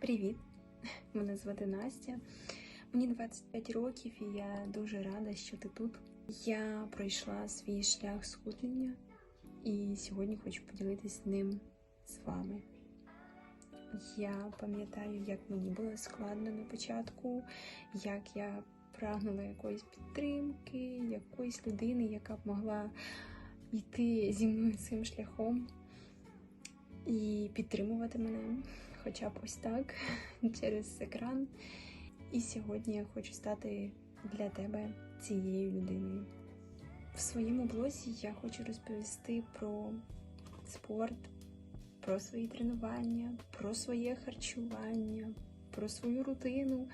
Привіт! Мене звати Настя. Мені 25 років і я дуже рада, що ти тут. Я пройшла свій шлях схуднення і сьогодні хочу поділитися ним з вами. Я пам'ятаю, як мені було складно на початку, як я прагнула якоїсь підтримки, якоїсь людини, яка б могла йти зі мною цим шляхом і підтримувати мене, хоча б ось так, через екран. І сьогодні я хочу стати для тебе цією людиною. В своєму блозі я хочу розповісти про спорт, про свої тренування, про своє харчування, про свою рутину,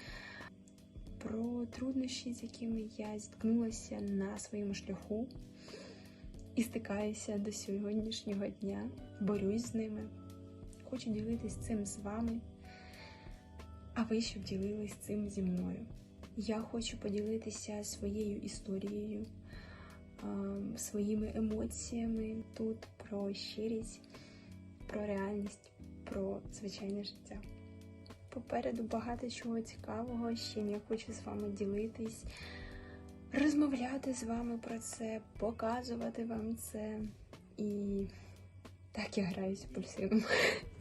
про труднощі, з якими я зіткнулася на своєму шляху і стикаюся до сьогоднішнього дня, борюсь з ними. Хочу ділитись цим з вами, а ви щоб ділились цим зі мною. Я хочу поділитися своєю історією, своїми емоціями тут про щирість, про реальність, про звичайне життя. Попереду багато чого цікавого, з чим я хочу з вами ділитись, розмовляти з вами про це, показувати вам це. І так я граюся пульсивом.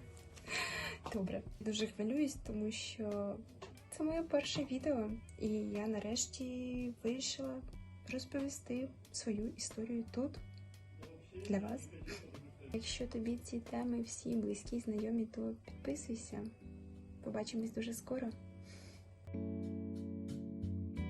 Добре, дуже хвилююсь, тому що це моє перше відео, і я нарешті вирішила розповісти свою історію тут для вас. Якщо тобі ці теми всі близькі, знайомі, то підписуйся. Побачимось дуже скоро.